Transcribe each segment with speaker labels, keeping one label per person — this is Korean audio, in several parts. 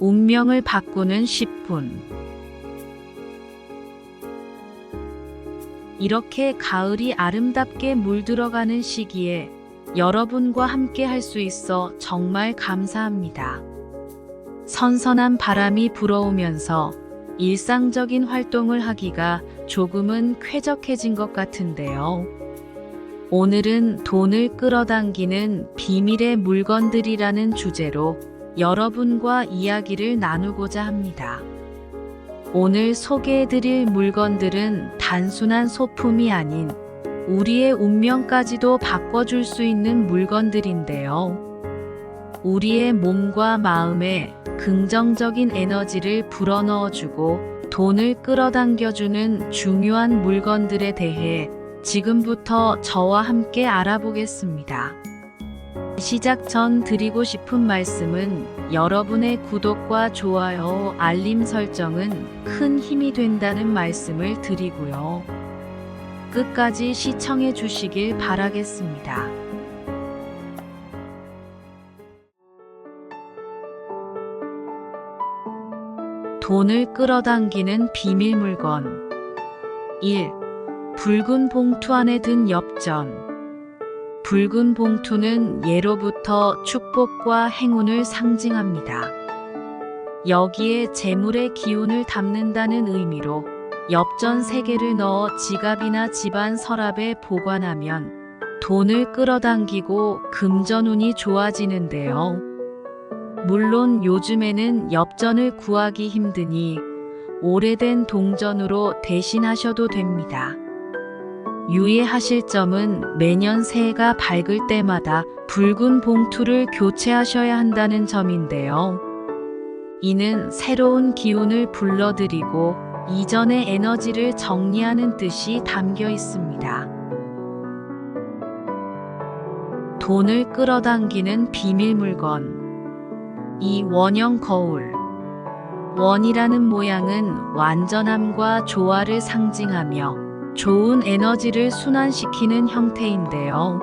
Speaker 1: 운명을 바꾸는 10분. 이렇게 가을이 아름답게 물들어가는 시기에 여러분과 함께 할 수 있어 정말 감사합니다. 선선한 바람이 불어오면서 일상적인 활동을 하기가 조금은 쾌적해진 것 같은데요. 오늘은 돈을 끌어당기는 비밀의 물건들이라는 주제로 여러분과 이야기를 나누고자 합니다. 오늘 소개해드릴 물건들은 단순한 소품이 아닌 우리의 운명까지도 바꿔줄 수 있는 물건들인데요. 우리의 몸과 마음에 긍정적인 에너지를 불어넣어주고 돈을 끌어당겨주는 중요한 물건들에 대해 지금부터 저와 함께 알아보겠습니다. 시작 전 드리고 싶은 말씀은 여러분의 구독과 좋아요, 알림 설정은 큰 힘이 된다는 말씀을 드리고요. 끝까지 시청해 주시길 바라겠습니다. 돈을 끌어당기는 비밀 물건 1. 붉은 봉투 안에 든 엽전 붉은 봉투는 예로부터 축복과 행운을 상징합니다. 여기에 재물의 기운을 담는다는 의미로 엽전 3개를 넣어 지갑이나 집안 서랍에 보관하면 돈을 끌어당기고 금전운이 좋아지는데요. 물론 요즘에는 엽전을 구하기 힘드니 오래된 동전으로 대신하셔도 됩니다. 유의하실 점은 매년 새해가 밝을 때마다 붉은 봉투를 교체하셔야 한다는 점인데요. 이는 새로운 기운을 불러들이고 이전의 에너지를 정리하는 뜻이 담겨 있습니다. 돈을 끌어당기는 비밀 물건. 이 원형 거울. 원이라는 모양은 완전함과 조화를 상징하며 좋은 에너지를 순환시키는 형태인데요.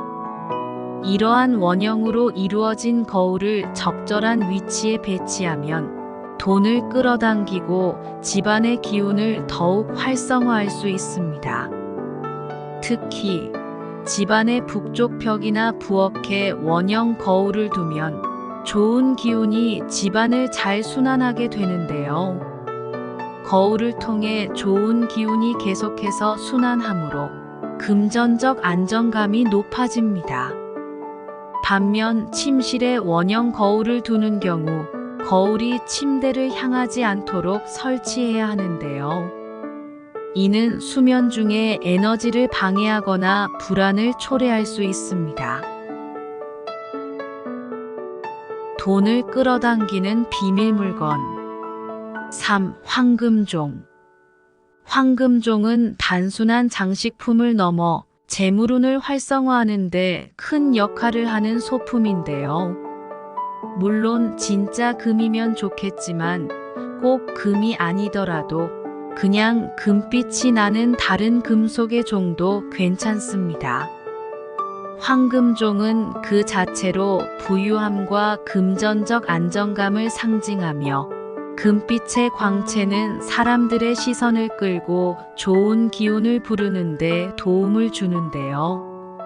Speaker 1: 이러한 원형으로 이루어진 거울을 적절한 위치에 배치하면 돈을 끌어당기고 집안의 기운을 더욱 활성화할 수 있습니다. 특히 집안의 북쪽 벽이나 부엌에 원형 거울을 두면 좋은 기운이 집안을 잘 순환하게 되는데요. 거울을 통해 좋은 기운이 계속해서 순환하므로 금전적 안정감이 높아집니다. 반면 침실에 원형 거울을 두는 경우 거울이 침대를 향하지 않도록 설치해야 하는데요. 이는 수면 중에 에너지를 방해하거나 불안을 초래할 수 있습니다. 돈을 끌어당기는 비밀 물건 3. 황금종 황금종은 단순한 장식품을 넘어 재물운을 활성화하는 데 큰 역할을 하는 소품인데요. 물론 진짜 금이면 좋겠지만 꼭 금이 아니더라도 그냥 금빛이 나는 다른 금속의 종도 괜찮습니다. 황금종은 그 자체로 부유함과 금전적 안정감을 상징하며 금빛의 광채는 사람들의 시선을 끌고 좋은 기운을 부르는데 도움을 주는데요.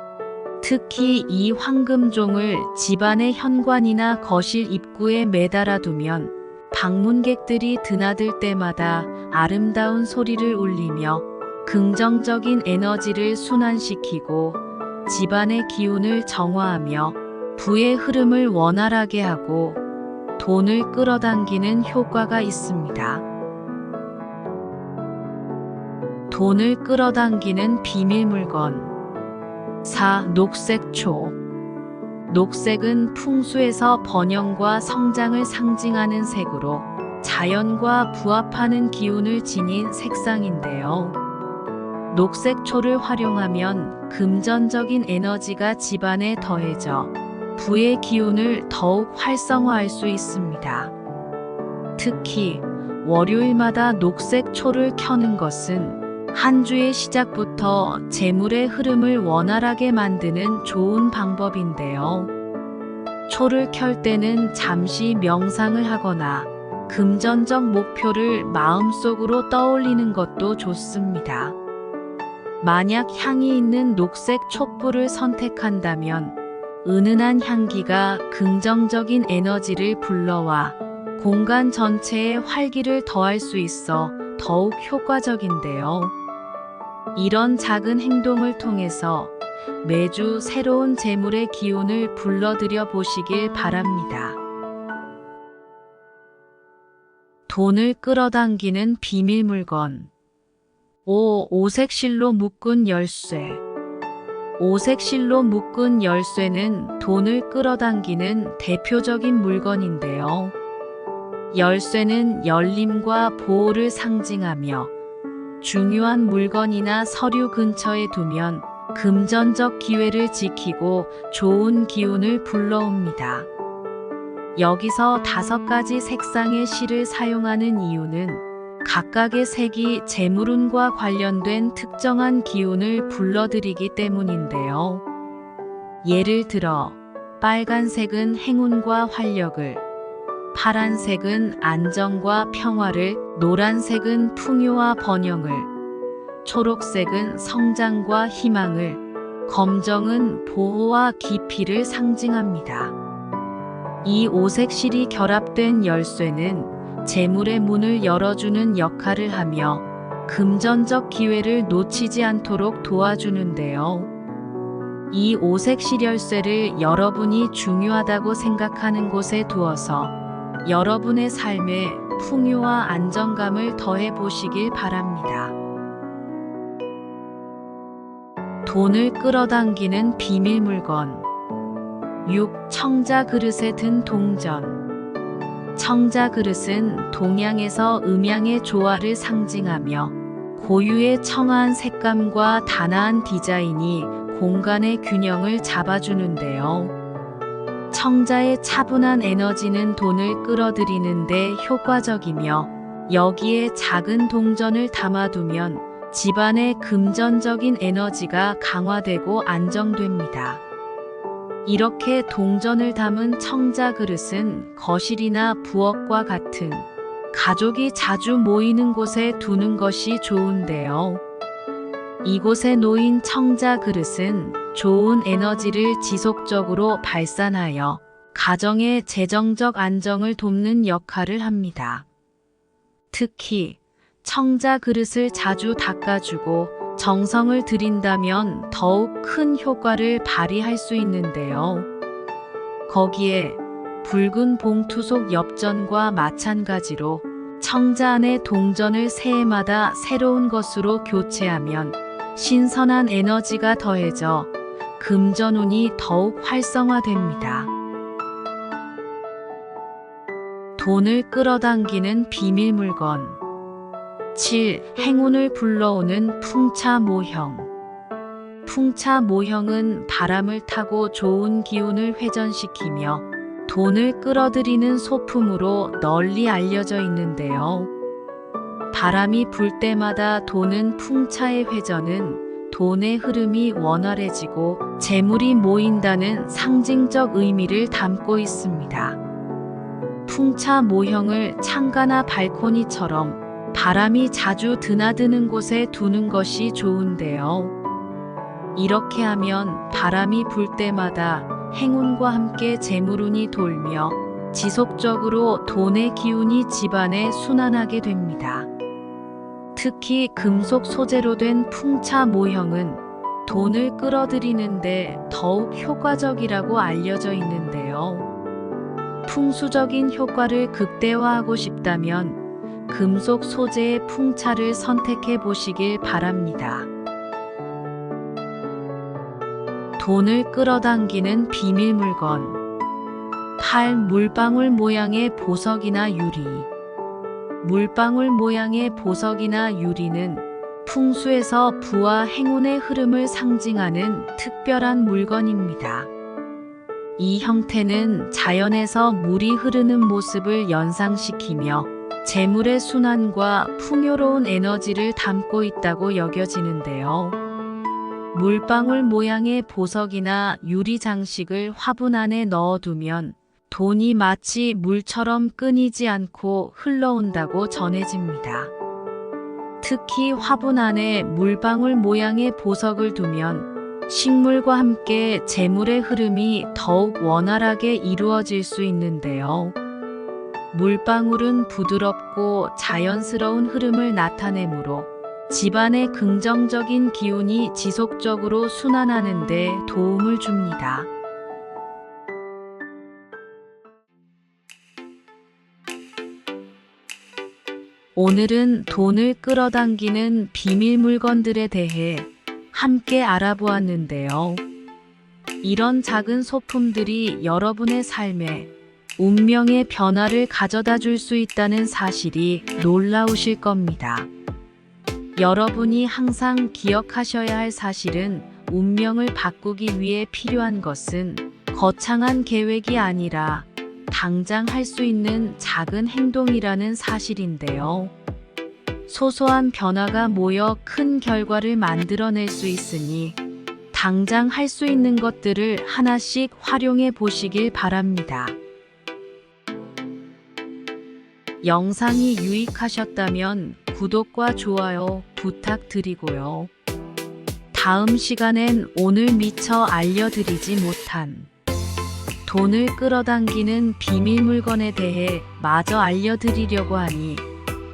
Speaker 1: 특히 이 황금종을 집안의 현관이나 거실 입구에 매달아 두면 방문객들이 드나들 때마다 아름다운 소리를 울리며 긍정적인 에너지를 순환시키고 집안의 기운을 정화하며 부의 흐름을 원활하게 하고 돈을 끌어당기는 효과가 있습니다. 돈을 끌어당기는 비밀 물건 4. 녹색초 녹색은 풍수에서 번영과 성장을 상징하는 색으로 자연과 부합하는 기운을 지닌 색상인데요. 녹색초를 활용하면 금전적인 에너지가 집안에 더해져 부의 기운을 더욱 활성화할 수 있습니다. 특히 월요일마다 녹색 초를 켜는 것은 한 주의 시작부터 재물의 흐름을 원활하게 만드는 좋은 방법인데요. 초를 켤 때는 잠시 명상을 하거나 금전적 목표를 마음속으로 떠올리는 것도 좋습니다. 만약 향이 있는 녹색 촛불을 선택한다면 은은한 향기가 긍정적인 에너지를 불러와 공간 전체에 활기를 더할 수 있어 더욱 효과적인데요. 이런 작은 행동을 통해서 매주 새로운 재물의 기운을 불러들여 보시길 바랍니다. 돈을 끌어당기는 비밀 물건. 5. 오색 실로 묶은 열쇠. 오색 실로 묶은 열쇠는 돈을 끌어당기는 대표적인 물건인데요. 열쇠는 열림과 보호를 상징하며 중요한 물건이나 서류 근처에 두면 금전적 기회를 지키고 좋은 기운을 불러옵니다. 여기서 다섯 가지 색상의 실을 사용하는 이유는 각각의 색이 재물운과 관련된 특정한 기운을 불러들이기 때문인데요. 예를 들어, 빨간색은 행운과 활력을, 파란색은 안정과 평화를, 노란색은 풍요와 번영을, 초록색은 성장과 희망을, 검정은 보호와 깊이를 상징합니다. 이 오색 실이 결합된 열쇠는 재물의 문을 열어주는 역할을 하며 금전적 기회를 놓치지 않도록 도와주는데요. 이 오색 실열쇠를 여러분이 중요하다고 생각하는 곳에 두어서 여러분의 삶에 풍요와 안정감을 더해 보시길 바랍니다. 돈을 끌어당기는 비밀 물건. 6. 청자 그릇에 든 동전. 청자 그릇은 동양에서 음양의 조화를 상징하며 고유의 청아한 색감과 단아한 디자인이 공간의 균형을 잡아주는데요. 청자의 차분한 에너지는 돈을 끌어들이는데 효과적이며 여기에 작은 동전을 담아두면 집안의 금전적인 에너지가 강화되고 안정됩니다. 이렇게 동전을 담은 청자 그릇은 거실이나 부엌과 같은 가족이 자주 모이는 곳에 두는 것이 좋은데요. 이곳에 놓인 청자 그릇은 좋은 에너지를 지속적으로 발산하여 가정의 재정적 안정을 돕는 역할을 합니다. 특히 청자 그릇을 자주 닦아주고 정성을 들인다면 더욱 큰 효과를 발휘할 수 있는데요. 거기에 붉은 봉투 속 엽전과 마찬가지로 청자 안의 동전을 새해마다 새로운 것으로 교체하면 신선한 에너지가 더해져 금전운이 더욱 활성화됩니다. 돈을 끌어당기는 비밀 물건. 7. 행운을 불러오는 풍차 모형. 풍차 모형은 바람을 타고 좋은 기운을 회전시키며 돈을 끌어들이는 소품으로 널리 알려져 있는데요. 바람이 불 때마다 도는 풍차의 회전은 돈의 흐름이 원활해지고 재물이 모인다는 상징적 의미를 담고 있습니다. 풍차 모형을 창가나 발코니처럼 바람이 자주 드나드는 곳에 두는 것이 좋은데요. 이렇게 하면 바람이 불 때마다 행운과 함께 재물운이 돌며 지속적으로 돈의 기운이 집안에 순환하게 됩니다. 특히 금속 소재로 된 풍차 모형은 돈을 끌어들이는데 더욱 효과적이라고 알려져 있는데요. 풍수적인 효과를 극대화하고 싶다면 금속 소재의 풍차를 선택해 보시길 바랍니다. 돈을 끌어당기는 비밀 물건. 8. 물방울 모양의 보석이나 유리. 물방울 모양의 보석이나 유리는 풍수에서 부와 행운의 흐름을 상징하는 특별한 물건입니다. 이 형태는 자연에서 물이 흐르는 모습을 연상시키며 재물의 순환과 풍요로운 에너지를 담고 있다고 여겨지는데요. 물방울 모양의 보석이나 유리 장식을 화분 안에 넣어두면 돈이 마치 물처럼 끊이지 않고 흘러온다고 전해집니다. 특히 화분 안에 물방울 모양의 보석을 두면 식물과 함께 재물의 흐름이 더욱 원활하게 이루어질 수 있는데요. 물방울은 부드럽고 자연스러운 흐름을 나타내므로 집안의 긍정적인 기운이 지속적으로 순환하는 데 도움을 줍니다. 오늘은 돈을 끌어당기는 비밀 물건들에 대해 함께 알아보았는데요. 이런 작은 소품들이 여러분의 삶에 운명의 변화를 가져다 줄 수 있다는 사실이 놀라우실 겁니다. 여러분이 항상 기억하셔야 할 사실은 운명을 바꾸기 위해 필요한 것은 거창한 계획이 아니라 당장 할 수 있는 작은 행동이라는 사실인데요. 소소한 변화가 모여 큰 결과를 만들어낼 수 있으니 당장 할 수 있는 것들을 하나씩 활용해 보시길 바랍니다. 영상이 유익하셨다면 구독과 좋아요 부탁드리고요. 다음 시간엔 오늘 미처 알려드리지 못한 돈을 끌어당기는 비밀 물건에 대해 마저 알려드리려고 하니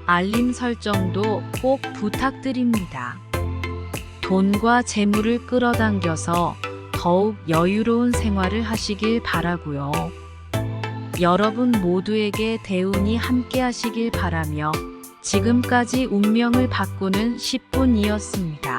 Speaker 1: 알림 설정도 꼭 부탁드립니다. 돈과 재물을 끌어당겨서 더욱 여유로운 생활을 하시길 바라고요. 여러분 모두에게 대운이 함께 하시길 바라며 지금까지 운명을 바꾸는 10분이었습니다.